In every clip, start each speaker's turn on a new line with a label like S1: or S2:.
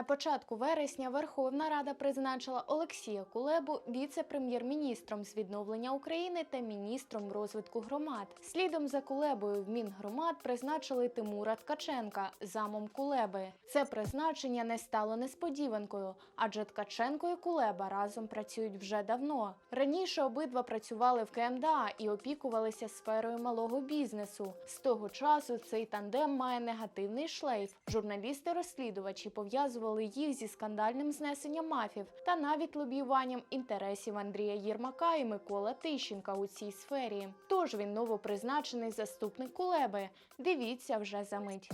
S1: На початку вересня Верховна Рада призначила Олексія Кулебу віце-прем'єр-міністром з відновлення України та міністром розвитку громад. Слідом за Кулебою в Мінгромад призначили Тимура Ткаченка замом Кулеби. Це призначення не стало несподіванкою, адже Ткаченко і Кулеба разом працюють вже давно. Раніше обидва працювали в КМДА і опікувалися сферою малого бізнесу. З того часу цей тандем має негативний шлейф. Журналісти-розслідувачі пов'язували їх зі скандальним знесенням мафів та навіть лобіюванням інтересів Андрія Єрмака і Микола Тищенка у цій сфері. Тож він новопризначений заступник Кулеби. Дивіться вже за мить.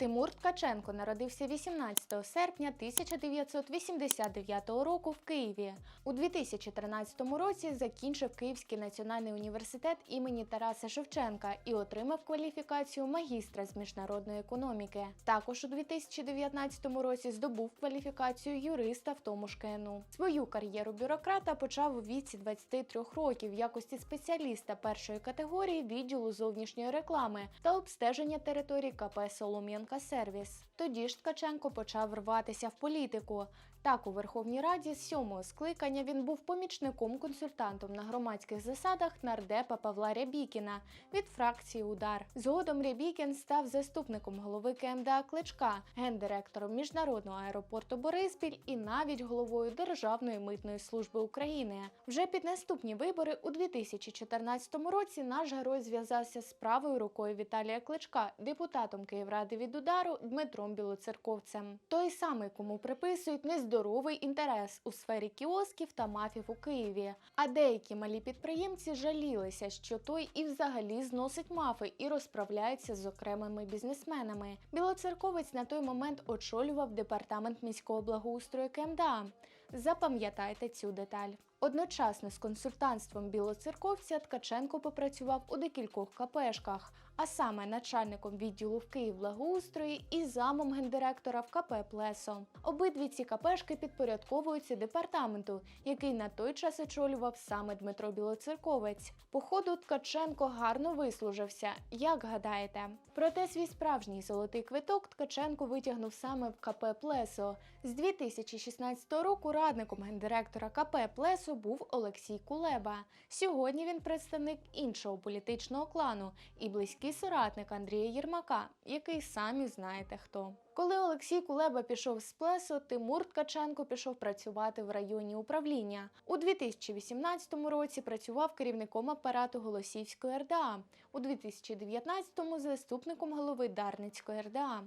S1: Тимур Ткаченко народився 18 серпня 1989 року в Києві. У 2013 році закінчив Київський національний університет імені Тараса Шевченка і отримав кваліфікацію магістра з міжнародної економіки. Також у 2019 році здобув кваліфікацію юриста в тому ж КНУ. Свою кар'єру бюрократа почав у віці 23 років в якості спеціаліста першої категорії відділу зовнішньої реклами та обстеження території КП Солом'янка Сервіс. Тоді ж Ткаченко почав рватися в політику. Так, у Верховній Раді з сьомого скликання він був помічником-консультантом на громадських засадах нардепа Павла Рябікіна від фракції Удар. Згодом Рябікін став заступником голови КМДА Кличка, гендиректором міжнародного аеропорту Бориспіль і навіть головою Державної митної служби України. Вже під наступні вибори у 2014 році наш герой зв'язався з правою рукою Віталія Кличка, депутатом Київради від удару Дмитром Білоцерковцем. Той самий, кому приписують нездоровий інтерес у сфері кіосків та мафів у Києві. А деякі малі підприємці жалілися, що той і взагалі зносить мафи і розправляється з окремими бізнесменами. Білоцерковець на той момент очолював департамент міського благоустрою КМДА. Запам'ятайте цю деталь. Одночасно з консультантством білоцерковця Ткаченко попрацював у декількох КПшках, а саме начальником відділу в Київ благоустрої і замом гендиректора в КП Плесо. Обидві ці КПшки підпорядковуються департаменту, який на той час очолював саме Дмитро Білоцерковець. Походу, Ткаченко гарно вислужився, як гадаєте. Проте свій справжній золотий квиток Ткаченко витягнув саме в КП Плесо. З 2016 року радником гендиректора КП Плесо був Олексій Кулеба. Сьогодні він представник іншого політичного клану і близький соратник Андрія Єрмака, який самі знаєте хто. Коли Олексій Кулеба пішов з Плесо, Тимур Ткаченко пішов працювати в районні управління. У 2018 році працював керівником апарату Голосівської РДА, у 2019-му заступником голови Дарницької РДА.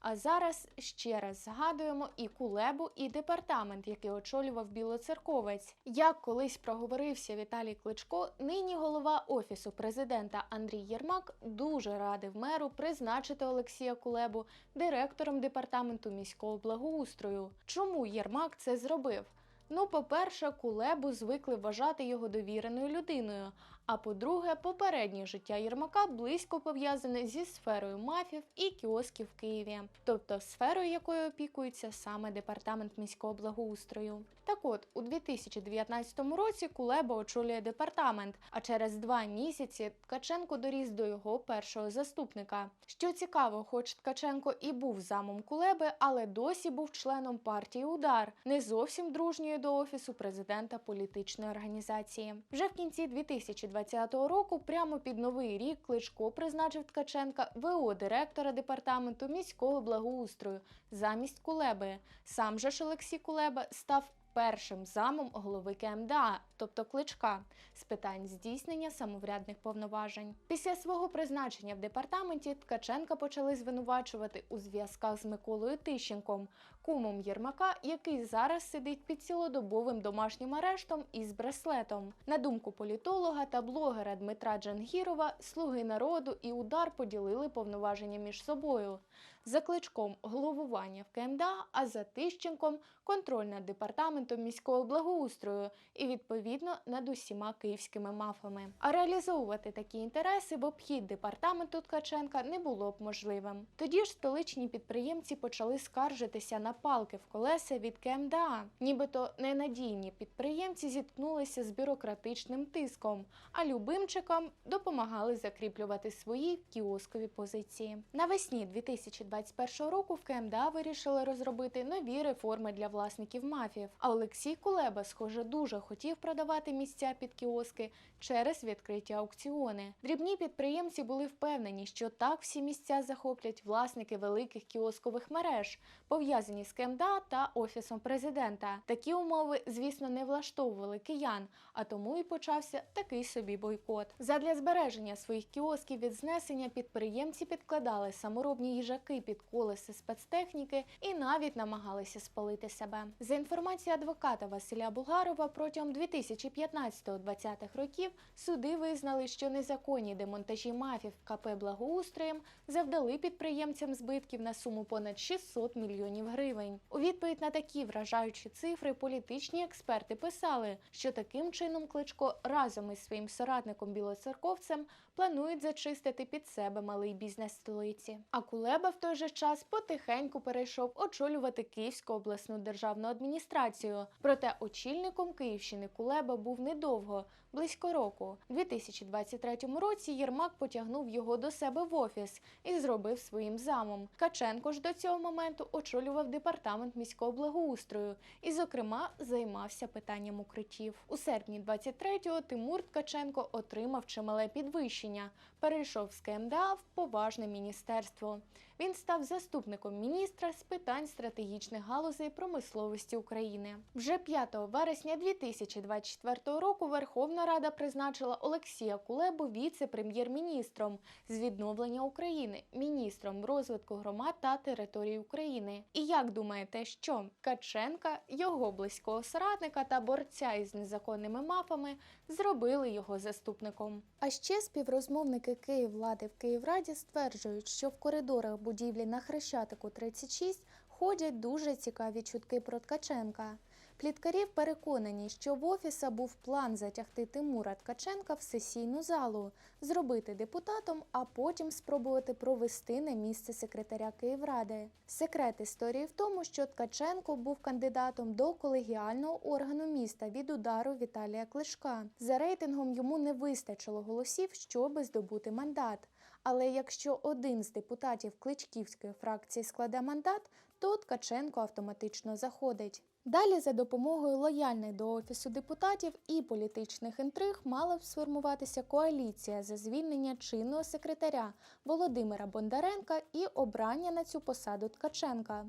S1: А зараз ще раз згадуємо і Кулебу, і департамент, який очолював Білоцерковець. Як колись проговорився Віталій Кличко, нині голова офісу президента Андрій Єрмак дуже радив меру призначити Олексія Кулебу директором департаменту міського благоустрою. Чому Єрмак це зробив? Ну, по-перше, Кулебу звикли вважати його довіреною людиною. А по-друге, попереднє життя Єрмака близько пов'язане зі сферою мафів і кіосків в Києві, тобто сферою, якою опікується саме департамент міського благоустрою. Так от, у 2019 році Кулеба очолює департамент, а через два місяці Ткаченко доріс до його першого заступника. Що цікаво, хоч Ткаченко і був замом Кулеби, але досі був членом партії Удар, не зовсім дружньої до офісу президента політичної організації. Вже в кінці 2020 року, прямо під новий рік, Кличко призначив Ткаченка ВО директора департаменту міського благоустрою замість Кулеби. Сам же ж Олексій Кулеба став першим замом голови КМДА, тобто кличка, з питань здійснення самоврядних повноважень. Після свого призначення в департаменті Ткаченка почали звинувачувати у зв'язках з Миколою Тищенком, кумом Єрмака, який зараз сидить під цілодобовим домашнім арештом із браслетом. На думку політолога та блогера Дмитра Джангірова, слуги народу і удар поділили повноваження між собою. За кличком головування в КМДА, а за Тищенком контроль над департаментом міського благоустрою і відповідно над усіма київськими мафами. А реалізовувати такі інтереси в обхід департаменту Ткаченка не було б можливим. Тоді ж столичні підприємці почали скаржитися на палки в колеса від КМДА. Нібито ненадійні підприємці зіткнулися з бюрократичним тиском, а любимчикам допомагали закріплювати свої кіоскові позиції. Навесні 2021 року в КМДА вирішили розробити нові реформи для власників мафів. А Олексій Кулеба, схоже, дуже хотів продавати місця під кіоски через відкриті аукціони. Дрібні підприємці були впевнені, що так всі місця захоплять власники великих кіоскових мереж, пов'язані КМДА та офісом президента. Такі умови, звісно, не влаштовували киян, а тому і почався такий собі бойкот. Задля збереження своїх кіосків від знесення підприємці підкладали саморобні їжаки під колеси спецтехніки і навіть намагалися спалити себе. За інформацією адвоката Василя Булгарова, протягом 2015-2020 років суди визнали, що незаконні демонтажі мафів КП Благоустроєм завдали підприємцям збитків на суму понад 600 мільйонів гривень. У відповідь на такі вражаючі цифри політичні експерти писали, що таким чином Кличко разом із своїм соратником білоцерковцем планують зачистити під себе малий бізнес столиці. А Кулеба в той же час потихеньку перейшов очолювати Київську обласну державну адміністрацію. Проте очільником Київщини Кулеба був недовго, близько року. У 2023 році Єрмак потягнув його до себе в офіс і зробив своїм замом. Ткаченко ж до цього моменту очолював департамент міського благоустрою і, зокрема, займався питанням укриттів. У серпні 23-го Тимур Ткаченко отримав чимале підвищення, перейшов з КМДА в поважне міністерство. Він став заступником міністра з питань стратегічних галузей промисловості України. Вже 5 вересня 2024 року Верховна Рада призначила Олексія Кулебу віце-прем'єр-міністром з відновлення України, міністром розвитку громад та територій України. І як думаєте, що Каченка, його близького соратника та борця із незаконними мафами зробили його заступником? А ще співрозмовники Київвлади в Київраді стверджують, що в коридорах будівлі на Хрещатику 36 ходять дуже цікаві чутки про Ткаченка. Пліткарів переконані, що в офіса був план затягти Тимура Ткаченка в сесійну залу, зробити депутатом, а потім спробувати провести на місце секретаря Київради. Секрет історії в тому, що Ткаченко був кандидатом до колегіального органу міста від удару Віталія Клишка. За рейтингом йому не вистачило голосів, щоби здобути мандат. Але якщо один з депутатів Кличківської фракції складе мандат, то Ткаченко автоматично заходить. Далі, за допомогою лояльних до офісу депутатів і політичних інтриг, мала б сформуватися коаліція за звільнення чинного секретаря Володимира Бондаренка і обрання на цю посаду Ткаченка.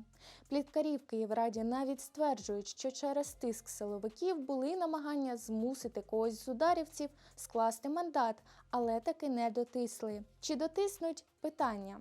S1: Пліткарі в Київраді навіть стверджують, що через тиск силовиків були намагання змусити когось з ударівців скласти мандат, але таки не дотисли. Чи дотиснуть питання?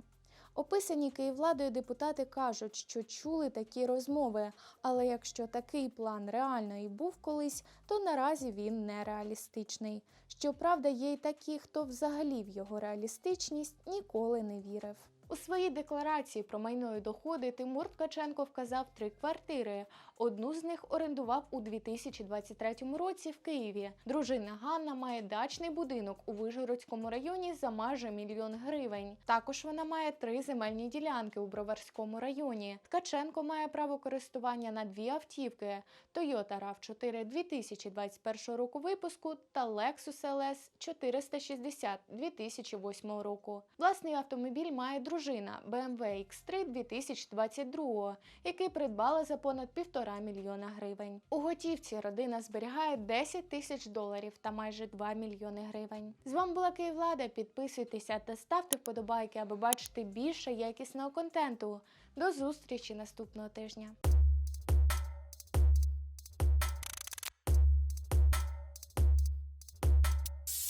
S1: Описані Київладою депутати кажуть, що чули такі розмови, але якщо такий план реально і був колись, то наразі він нереалістичний. Щоправда, є й такі, хто взагалі в його реалістичність ніколи не вірив. У своїй декларації про майно і доходи Тимур Ткаченко вказав три квартири. Одну з них орендував у 2023 році в Києві. Дружина Ганна має дачний будинок у Вижгородському районі за майже мільйон гривень. Також вона має три земельні ділянки у Броварському районі. Ткаченко має право користування на дві автівки: Toyota RAV4 2021 року випуску та Lexus LS 460 2008 року. Власний автомобіль має дружина BMW X3 2022, який придбала за понад півтора мільйона гривень. У готівці родина зберігає 10 тисяч доларів та майже 2 мільйони гривень. З вами була Київлада. Підписуйтеся та ставте вподобайки, аби бачити більше якісного контенту. До зустрічі наступного тижня.